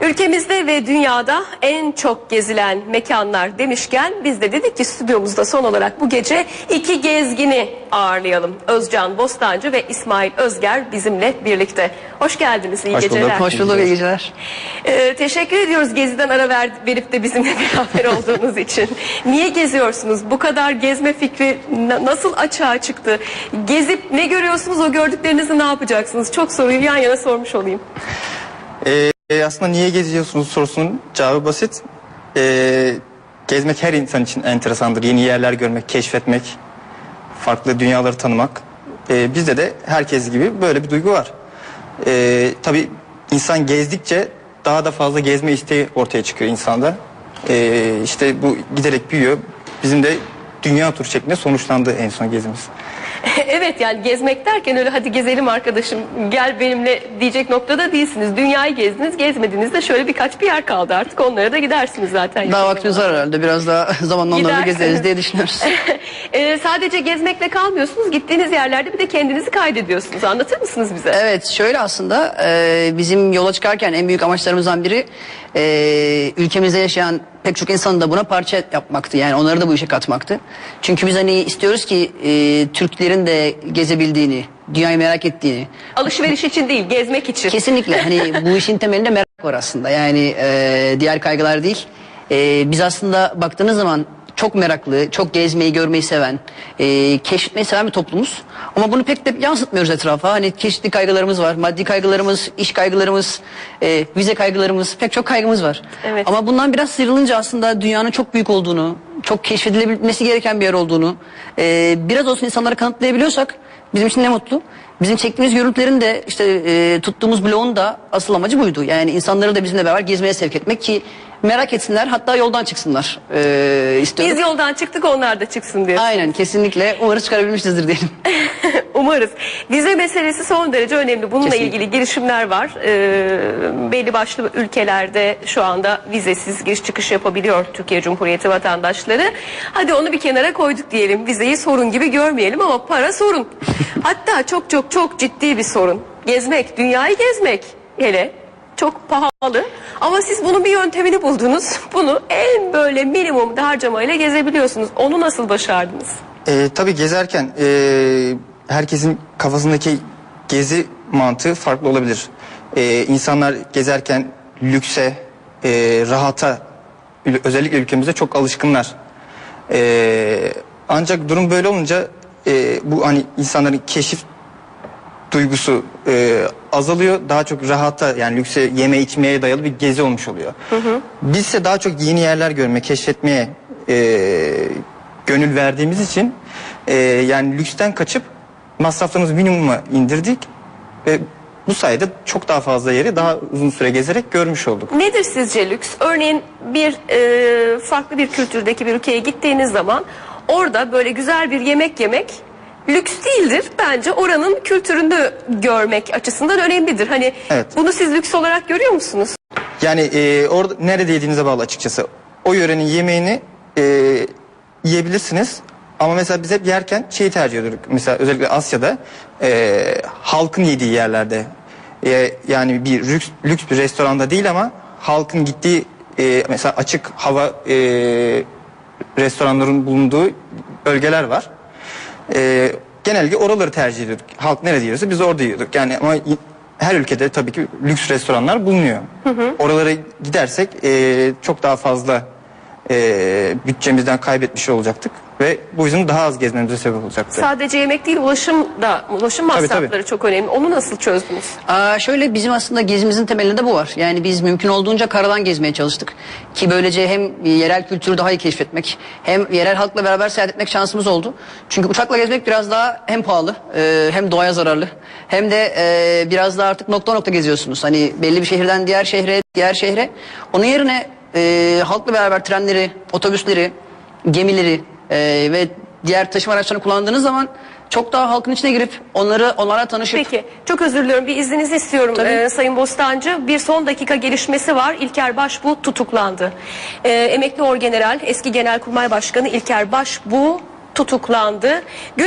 Ülkemizde ve dünyada en çok gezilen mekanlar demişken biz de dedik ki stüdyomuzda son olarak bu gece iki gezgini ağırlayalım. Özcan Bostancı ve İsmail Özger bizimle birlikte. Hoş geldiniz, iyi Hoş bulduk. geceler. Hoş bulduk, iyi geceler. Ee, teşekkür ediyoruz geziden ara ver, verip de bizimle beraber olduğunuz için. Niye geziyorsunuz? Bu kadar gezme fikri na- nasıl açığa çıktı? Gezip ne görüyorsunuz o gördüklerinizi ne yapacaksınız? Çok soruyu yan yana sormuş olayım. Ee, aslında niye geziyorsunuz sorusunun cevabı basit. Ee, gezmek her insan için enteresandır. Yeni yerler görmek, keşfetmek, farklı dünyaları tanımak. Ee, bizde de herkes gibi böyle bir duygu var. Ee, tabii insan gezdikçe daha da fazla gezme isteği ortaya çıkıyor insanda. Ee, işte bu giderek büyüyor. Bizim de dünya turu şeklinde sonuçlandı en son gezimiz. evet yani gezmek derken öyle hadi gezelim arkadaşım gel benimle diyecek noktada değilsiniz. Dünyayı gezdiniz gezmediğinizde şöyle birkaç bir yer kaldı artık onlara da gidersiniz zaten. Daha vaktimiz var herhalde. Biraz daha zamanla onları da gezeriz diye düşünüyoruz. Ee, sadece gezmekle kalmıyorsunuz gittiğiniz yerlerde bir de kendinizi kaydediyorsunuz anlatır mısınız bize? Evet şöyle aslında e, bizim yola çıkarken en büyük amaçlarımızdan biri e, ülkemizde yaşayan pek çok insanı da buna parça yapmaktı. Yani onları da bu işe katmaktı. Çünkü biz hani istiyoruz ki e, Türklerin de gezebildiğini, dünyayı merak ettiğini. Alışveriş için değil gezmek için. Kesinlikle hani bu işin temelinde merak var aslında. Yani e, diğer kaygılar değil. E, biz aslında baktığınız zaman çok meraklı, çok gezmeyi, görmeyi seven, e, keşfetmeyi seven bir toplumuz. Ama bunu pek de yansıtmıyoruz etrafa. Hani çeşitli kaygılarımız var. Maddi kaygılarımız, iş kaygılarımız, e, vize kaygılarımız, pek çok kaygımız var. Evet. Ama bundan biraz sıyrılınca aslında dünyanın çok büyük olduğunu, çok keşfedilebilmesi gereken bir yer olduğunu, e, biraz olsun insanlara kanıtlayabiliyorsak bizim için ne mutlu. Bizim çektiğimiz görüntülerin de işte e, tuttuğumuz bloğun da asıl amacı buydu. Yani insanları da bizimle beraber gezmeye sevk etmek ki merak etsinler hatta yoldan çıksınlar e, istiyorum. Biz yoldan çıktık onlar da çıksın diyor. Aynen kesinlikle umarız çıkarabilmişizdir diyelim. Umarız. Vize meselesi son derece önemli. Bununla Kesinlikle. ilgili girişimler var. Ee, belli başlı ülkelerde şu anda vizesiz giriş çıkış yapabiliyor Türkiye Cumhuriyeti vatandaşları. Hadi onu bir kenara koyduk diyelim. Vizeyi sorun gibi görmeyelim ama para sorun. Hatta çok çok çok ciddi bir sorun. Gezmek, dünyayı gezmek hele çok pahalı. Ama siz bunun bir yöntemini buldunuz. Bunu en böyle minimum harcamayla gezebiliyorsunuz. Onu nasıl başardınız? Ee, tabii gezerken ee, herkesin kafasındaki gezi mantığı farklı olabilir. Ee, insanlar gezerken lükse, ee, rahata özellikle ülkemizde çok alışkınlar. Ee, ancak durum böyle olunca ee, bu hani insanların keşif duygusu ee, azalıyor. Daha çok rahata yani lükse yeme içmeye dayalı bir gezi olmuş oluyor. Biz ise daha çok yeni yerler görme, keşfetmeye ee, gönül verdiğimiz için ee, yani lüksten kaçıp masraflarımızı minimuma indirdik ve bu sayede çok daha fazla yeri daha uzun süre gezerek görmüş olduk. Nedir sizce lüks? Örneğin bir e, farklı bir kültürdeki bir ülkeye gittiğiniz zaman orada böyle güzel bir yemek yemek lüks değildir. Bence oranın kültürünü görmek açısından önemlidir. Hani Evet. bunu siz lüks olarak görüyor musunuz? Yani e, orada nerede yediğinize bağlı açıkçası. O yörenin yemeğini e, yiyebilirsiniz. Ama mesela biz hep yerken şeyi tercih ediyorduk. Mesela özellikle Asya'da e, halkın yediği yerlerde. E, yani bir lüks, lüks bir restoranda değil ama halkın gittiği e, mesela açık hava e, restoranların bulunduğu bölgeler var. E, genellikle oraları tercih ediyorduk. Halk nerede yiyorsa biz orada yiyorduk. Yani ama her ülkede tabii ki lüks restoranlar bulunuyor. Oralara gidersek e, çok daha fazla e, bütçemizden kaybetmiş olacaktık ve bu yüzden daha az gezmemize sebep olacaktı. Sadece yemek değil ulaşım da ulaşım Tabii, masrafları tabii. çok önemli. Onu nasıl çözdünüz? Aa, şöyle bizim aslında gezimizin temelinde bu var. Yani biz mümkün olduğunca karadan gezmeye çalıştık. Ki böylece hem yerel kültürü daha iyi keşfetmek hem yerel halkla beraber seyahat etmek şansımız oldu. Çünkü uçakla gezmek biraz daha hem pahalı e, hem doğaya zararlı hem de e, biraz daha artık nokta nokta geziyorsunuz. Hani belli bir şehirden diğer şehre diğer şehre. Onun yerine e, halkla beraber trenleri, otobüsleri, gemileri e, ve diğer taşıma araçlarını kullandığınız zaman çok daha halkın içine girip onları onlara tanışıp Peki çok özür diliyorum bir izninizi istiyorum. Ee, Sayın Bostancı. Bir son dakika gelişmesi var. İlker Başbuğ tutuklandı. Ee, emekli Orgeneral eski Genelkurmay Başkanı İlker Başbuğ tutuklandı. Gün